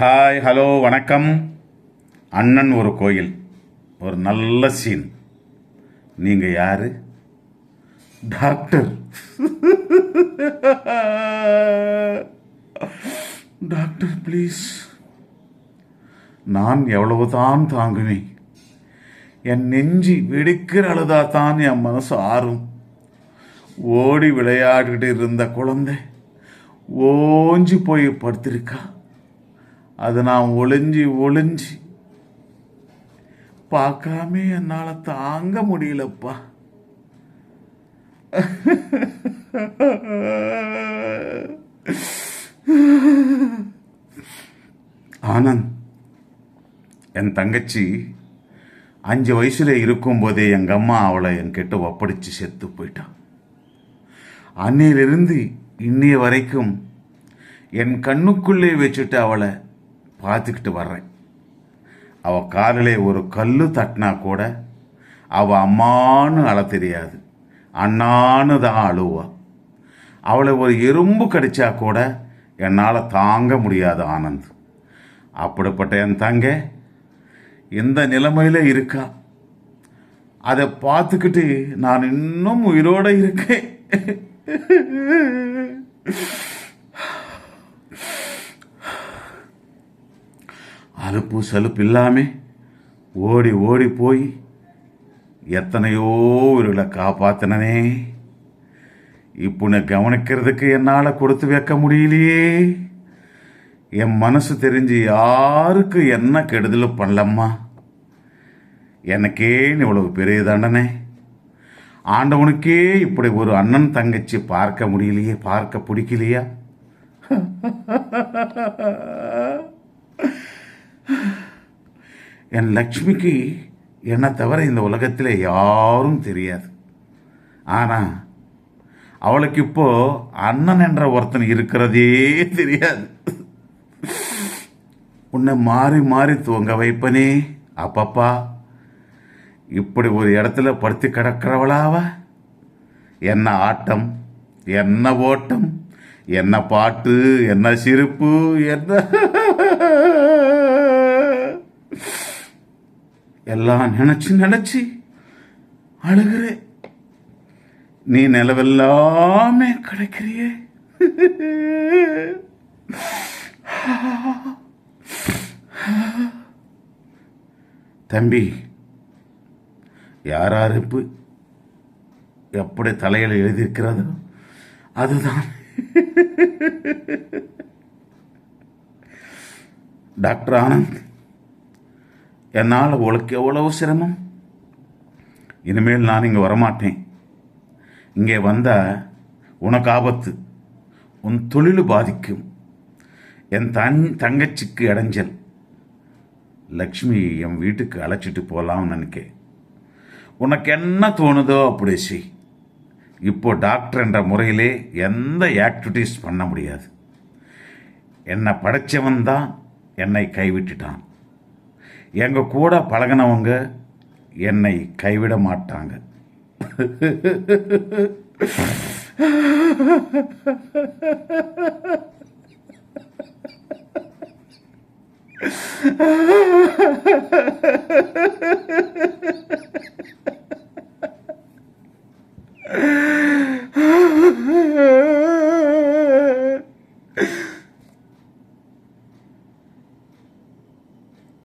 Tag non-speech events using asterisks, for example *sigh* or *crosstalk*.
Hi hello வணக்கம். அண்ணன் ஒரு கோயில். ஒரு நல்ல சீன் நீங்கள் யார்? டாக்டர் டாக்டர் ப்ளீஸ் நான் எவ்வளவுதான் தாங்குவேன் என் நெஞ்சி வெடிக்கிற அழுதா தான் என் மனசு ஆறும். ஓடி விளையாடிட்டு இருந்த குழந்தை ஓஞ்சி போய் படுத்திருக்கா. அது நான் ஒளிஞ்சி ஒளிஞ்சி. பார்க்காம என்னால் தாங்க முடியலப்பா. ஆனந்த் என் தங்கச்சி அஞ்சு வயசுல இருக்கும்போதே எங்கள் அம்மா அவளை என்கிட்ட ஒப்படைச்சு செத்து போயிட்டான் அன்னையிலிருந்து இன்னைய வரைக்கும் என் கண்ணுக்குள்ளே வச்சுட்டு அவளை பார்த்துக்கிட்டு வர்றேன். அவள் காலிலே ஒரு கல் தட்டினா கூட அவள் அம்மான்னு அழ தெரியாது. அண்ணான்னு தான் அழுவா. அவளை ஒரு எறும்பு கடிச்சா கூட என்னால் தாங்க முடியாது ஆனந்த். அப்படிப்பட்ட என் தங்க இந்த நிலைமையில் இருக்கா? அதை பார்த்துக்கிட்டு நான் இன்னும் உயிரோட இருக்கேன். அலுப்பு சலுப்பு இல்லாமல் ஓடி ஓடி போய் எத்தனையோ உயிர்களை காப்பாத்தினனே. இப்போ கவனிக்கிறதுக்கு என்னால் கொடுத்து வைக்க முடியலையே. என் மனசு தெரிஞ்சு யாருக்கு என்ன கெடுதலும் பண்ணலம்மா. எனக்கே இவ்வளவு பெரிய தண்டனை. ஆண்டவனுக்கே இப்படி ஒரு அண்ணன் தங்கச்சி பார்க்க முடியலையே பார்க்க பிடிக்கலையா? *laughs* என் லக்ஷ்மிக்கு என்னை தவிர இந்த உலகத்தில் யாரும் தெரியாது. ஆனால் அவளுக்கு இப்போ அண்ணன் என்ற ஒருத்தன் இருக்கிறதே தெரியாது. உன்னை மாறி மாறி தூங்க வைப்பனே அப்பப்பா. இப்படி ஒரு இடத்துல படுத்து கிடக்கிறவளாவா? என்ன ஆட்டம் என்ன ஓட்டம் என்ன பாட்டு என்ன சிரிப்பு என்ன எல்லாம் நினைச்சு நினைச்சு அழுகிறே. நீ நிலவெல்லாமே கிடைக்கிறியே. தம்பி யாராருப்பு எப்படி தலையில் எழுதியிருக்கிறதோ அதுதான். டாக்டர் ஆனந்த் என்னால் உனக்கு எவ்வளவு சிரமம்? இனிமேல் நான் இங்கே வரமாட்டேன். இங்கே வந்தால் உனக்கு ஆபத்து. உன் தொழில் பாதிக்கும். என் தன் தங்கச்சிக்கு இடைஞ்சல். லக்ஷ்மி என் வீட்டுக்கு அழைச்சிட்டு போகலாம்னு நினைக்கேன். உனக்கு என்ன தோணுதோ அப்படி செய். இப்போ டாக்டர் என்ற முறையிலே எந்த ஆக்டிவிட்டீஸ் பண்ண முடியாது. என்னை படைச்சவன் தான் என்னை கைவிட்டுட்டான். எங்கள் கூட பழகினவங்க என்னை கைவிட மாட்டாங்க Yeah.